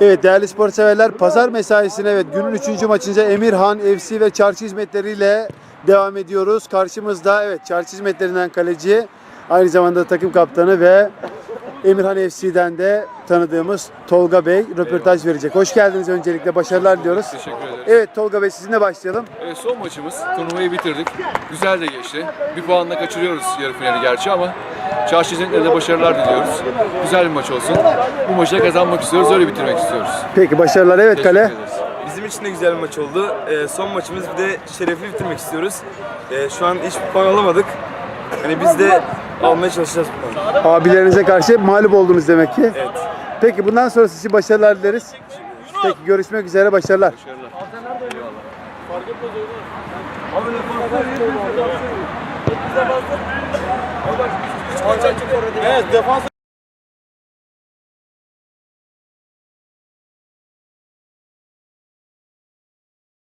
Evet değerli spor severler pazar mesaisine evet günün 3. maçınca Emirhan FC ve çarşı hizmetleriyle devam ediyoruz. Karşımızda evet çarşı hizmetlerinden kaleci aynı zamanda takım kaptanı ve Emirhan FC'den de tanıdığımız Tolga Bey röportaj verecek. Hoş geldiniz öncelikle başarılar diliyoruz. Teşekkür ederiz. Evet Tolga Bey sizinle başlayalım. Evet, son maçımız. Turnuvayı bitirdik. Güzel de geçti. Bir puanla kaçırıyoruz yarı finali gerçi ama Çarşı hizmetlerine de başarılar diliyoruz. Güzel bir maç olsun. Bu maçı da kazanmak istiyoruz, öyle bitirmek istiyoruz. Peki başarılar evet Teşekkür kale. ederiz. Bizim için de güzel bir maç oldu. Ee, son maçımız bir de şerefli bitirmek istiyoruz. Ee, şu an hiç puan alamadık. Hani biz de almaya çalışacağız bu puanı. Abilerinize karşı mağlup oldunuz demek ki. Evet. Peki bundan sonra sizi başarılar dileriz. Peki görüşmek üzere başarılar. Başarılar. Evet defans